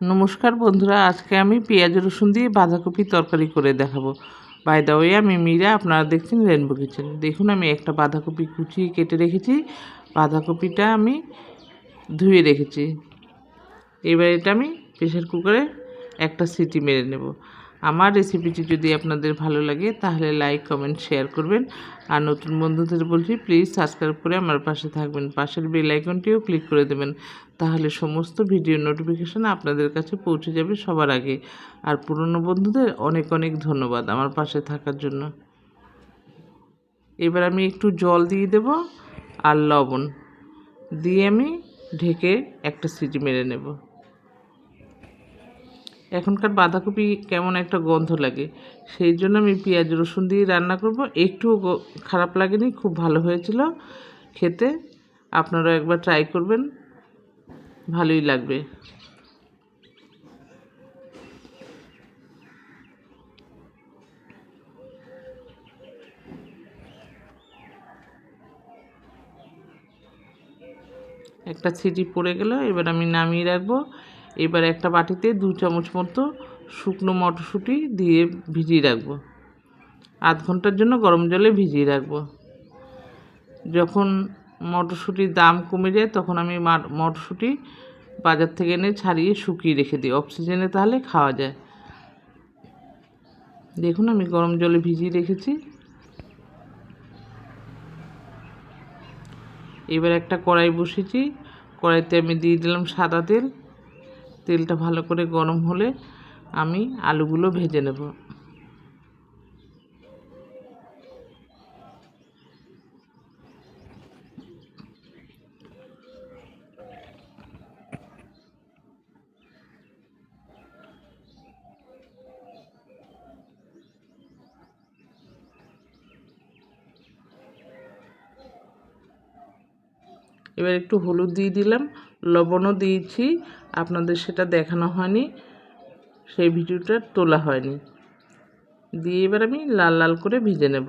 নমস্কার বন্ধুরা, আজকে আমি পেঁয়াজ, রসুন দিয়ে বাঁধাকপি তরকারি করে দেখাবো। বাই দা ওয়ে আমি মীরা, আপনারা দেখছেন রেনবো কিচেন দেখুন, আমি একটা বাঁধাকপি কুচি কেটে রেখেছি। বাঁধাকপিটা আমি ধুয়ে রেখেছি। এবার এটা আমি প্রেশার কুকারে একটা সিটি মেরে নেব। আমার রেসিপিটি যদি আপনাদের ভালো লাগে, তাহলে লাইক কমেন্ট শেয়ার করবেন। আর নতুন বন্ধুদের বলছি প্লিজ সাবস্ক্রাইব করে আমার পাশে থাকবেন। পাশের বেল আইকনটিও ক্লিক করে দেবেন। তাহলে সমস্ত ভিডিও নোটিফিকেশান আপনাদের কাছে পৌঁছে যাবে সবার আগে। আর পুরনো বন্ধুদের অনেক অনেক ধন্যবাদ আমার পাশে থাকার জন্য। এবার আমি একটু জল দিয়ে দেব আর লবণ। দিয়ে আমি ঢেকে একটা সিটি মেরে নেব। এখনকার বাঁধাকপি কেমন একটা গন্ধ লাগে। সেই জন্য আমি পেঁয়াজ, রসুন দিয়ে রান্না করব। একটুও খারাপ লাগেনি, খুব ভালো হয়েছিল খেতে। আপনারা একবার ট্রাই করবেন, ভালোই লাগবে। একটা সিটি পড়ে গেল, এবার আমি নামিয়ে রাখব। এবার একটা বাটিতে দু চামচ মতো শুকনো মটরশুঁটি দিয়ে ভিজিয়ে রাখব। আধ ঘণ্টার জন্য গরম জলে ভিজিয়ে রাখব। যখন মটরশুঁটির দাম কমে যায়, তখন আমি মটরশুঁটি বাজার থেকে এনে ছাড়িয়ে শুকিয়ে রেখে দিই। অক্সিজেনে তাহলে খাওয়া যায়। দেখুন, আমি গরম জলে ভিজিয়ে রেখেছি। এবার একটা কড়াই বসেছি কড়াইতে আমি দিয়ে দিলাম সাদা তেল। তেলটা ভালো করে গরম হলে আমি আলুগুলো ভেজে নেব। এবার একটু হলুদ দিয়ে দিলাম। লবণও দিয়েছি, আপনাদের সেটা দেখানো হয়নি, সেই ভিডিওটা তোলা হয়নি। দিয়ে এবার আমি লাল লাল করে ভিজে নেব।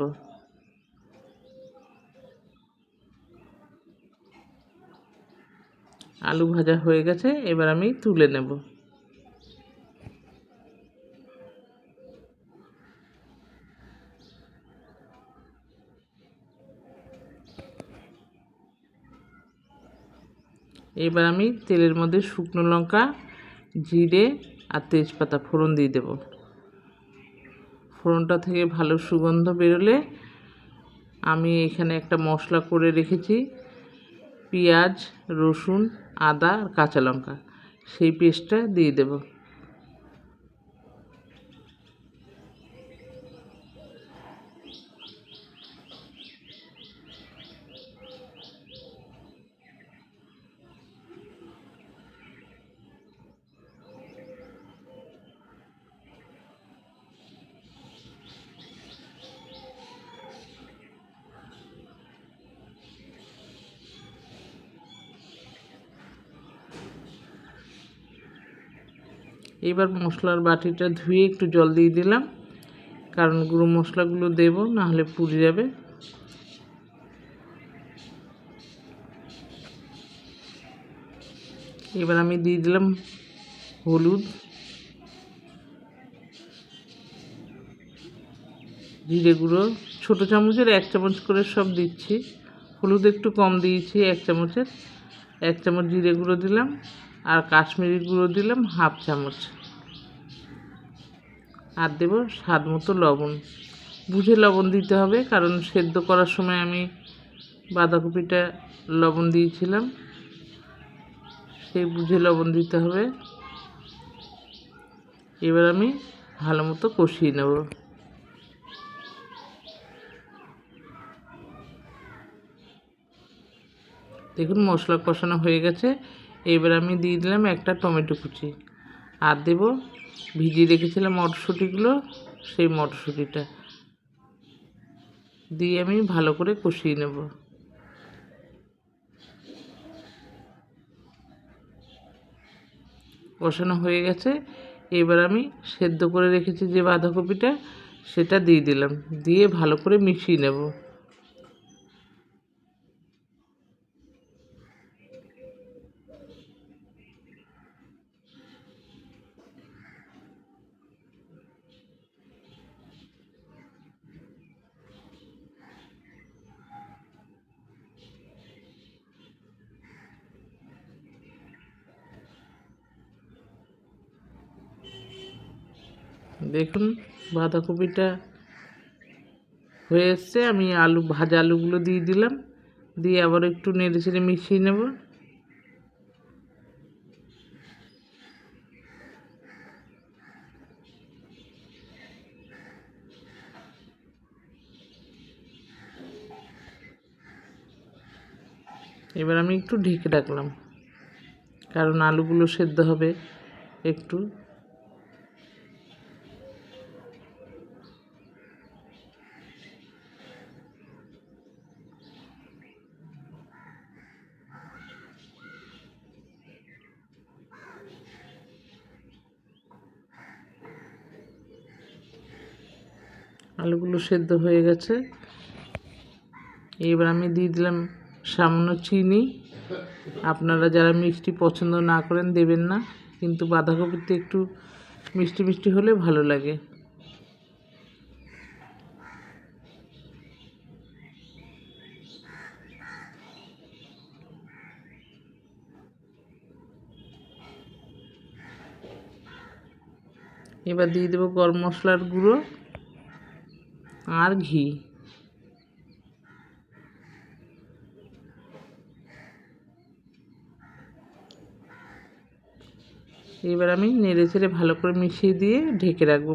আলু ভাজা হয়ে গেছে, এবার আমি তুলে নেব। এবার আমি তেলের মধ্যে শুকনো লঙ্কা, জিরে আর তেজপাতা ফোড়ন দিয়ে দেব। ফোড়নটা থেকে ভালো সুগন্ধ বেরোলে আমি এখানে একটা মশলা করে রেখেছি, পেঁয়াজ, রসুন, আদা আর কাঁচা লঙ্কা। সেই পেস্টটা দিয়ে দেবো। এবার মশলার বাটিটা ধুয়ে একটু জল দিয়ে দিলাম। কারণ গুঁড়ো মশলাগুলো দেব না হলে পুড়ে যাবে। এবার আমি দিয়ে দিলাম হলুদ। জিরে গুঁড়ো। ছোটো চামচের এক চামচ করে সব দিচ্ছি। হলুদ একটু কম দিয়েছি, এক চামচের। এক চামচ জিরে গুঁড়ো দিলাম। আর কাশ্মীরি গুঁড়ো দিলাম হাফ চামচ। আর দেবো স্বাদ মতো লবণ। বুঝে লবণ দিতে হবে, কারণ সেদ্ধ করার সময় আমি বাঁধাকপিটা লবণ দিয়েছিলাম। সেই বুঝে লবণ দিতে হবে। এবার আমি ভালো মতো কষিয়ে নেব। দেখুন মশলা কষানো হয়ে গেছে। এবার আমি দিয়ে দিলাম একটা টমেটো কুচি। আর দেব, ভিজিয়ে রেখেছিলাম মটরশুঁটিগুলো, সেই মটরশুঁটিটা। দিয়ে আমি ভালো করে কষিয়ে নেব। কষানো হয়ে গেছে। এবার আমি সেদ্ধ করে রেখেছি যে বাঁধাকপিটা, সেটা দিয়ে দিলাম। দিয়ে ভালো করে মিশিয়ে নেব। দেখুন, বাঁধাকপিটা হয়ে এসছে। আমি আলু, ভাজা আলুগুলো দিয়ে দিলাম। দিয়ে আবার একটু নেড়ে চেড়ে মিশিয়ে নেব। এবার আমি একটু ঢেকে রাখলাম, কারণ আলুগুলো সেদ্ধ হবে একটু। আলুগুলো সেদ্ধ হয়ে গেছে। এবার আমি দিয়ে দিলাম সামান্য চিনি। আপনারা যারা মিষ্টি পছন্দ না করেন দেবেন না, কিন্তু বাঁধাকপিতে একটু মিষ্টি মিষ্টি হলে ভালো লাগে। এবার দিয়ে দেবো গরম মশলার গুঁড়ো। আর ঘি। এবার আমি নেড়ে চেড়ে ভালো করে মিশিয়ে দিয়ে ঢেকে রাখব।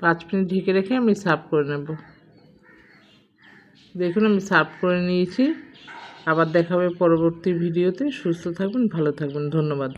পাঁচ মিনিট ঢেকে রেখে আমি সার্ভ করে নেব। দেখুন, আমি সার্ভ করে নিয়েছি। আবার দেখাবে পরবর্তী ভিডিওতে। সুস্থ থাকবেন, ভালো থাকবেন। ধন্যবাদ